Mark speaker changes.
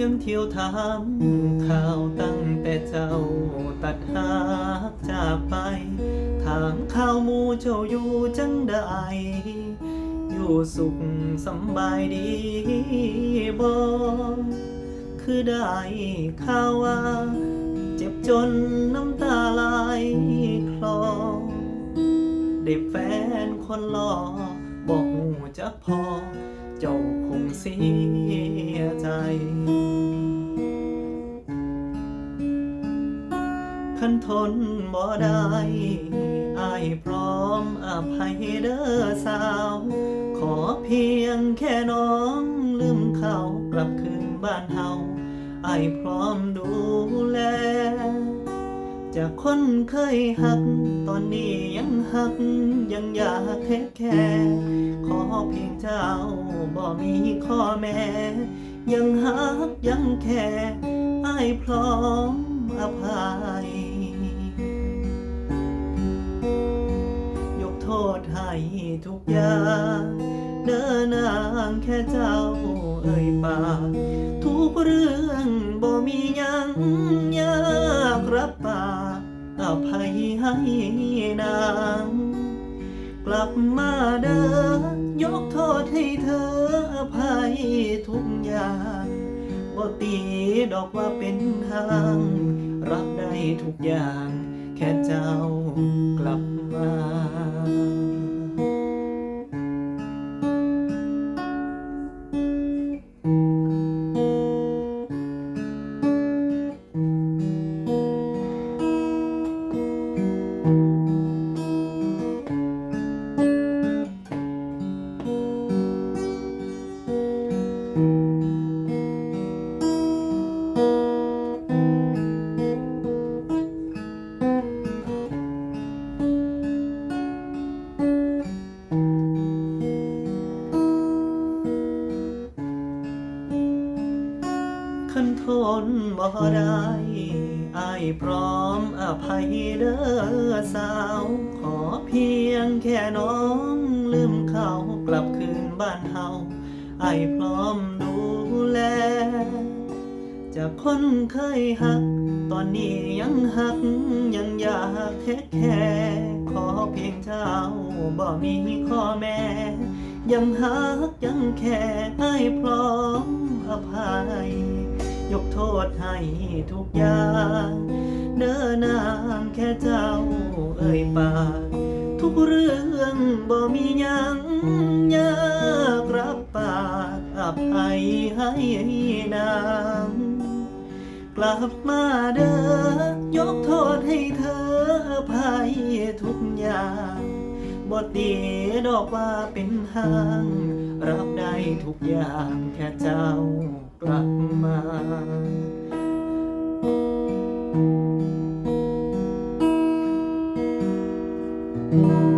Speaker 1: ยังเที่ยวถามข่าวตั้งแต่เจ้าตัดหากจากไป ถามข่าวหมูเจ้าอยู่จังใดอยู่สุขสบายดีบ่คือได้ข่าวว่า เจ็บจนน้ำตาไหลคลอได้แฟนคนหล่อบอกหูจักพอ เจ้าคงเสียใจ ทนบ่ได้อายพร้อมอภัยเด้อสาว ขอเพียงแค่น้องลืมเขากลับคืนบ้านเฮาอายพร้อมดูแล จากคนเคยหัก ตอนนี้ยังหัก ยังอยากเทคแค่ขอเพียงเจ้าบ่มีข้อแม้ ยังหักยังแค่อายพร้อมอภัยย ทุกอย่างเดินนางแค่เจ้าเอ่ยปากทุกเรื่องบ่มียังยากรับปากอภัยให้นาง กลับมาเด้อยกโทษให้เธออภัยทุกอย่างบ่ตีดอกว่าเป็นทาง รับได้ทุกอย่าง แค่เจ้ากลับ มาคันทนบ่ได้อายพร้อมอภัยเด้อสาว ขอเพียงแค่น้องลืมเขากลับคืนบ้านเฮา ไอพร้อมดูแล จากคนเคยหัก ตอนนี้ยังหัก ยังอยากเทคแค่ขอเพียงเจ้าบ่มีข้อแม้ยังหักยังแค่ให้พร้อมอภัย ยกโทษให้ทุกอย่าง เดินนางแค่เจ้าเอ่ยปาก เรื่องบ่มียังยากรับปากอภัยให้นางกลับมาเด้อยกโทษให้เธอภัยทุกอย่างบทดีดอกว่าเป็นทาง รับได้ทุกอย่างแค่เจ้ากลับมา thank you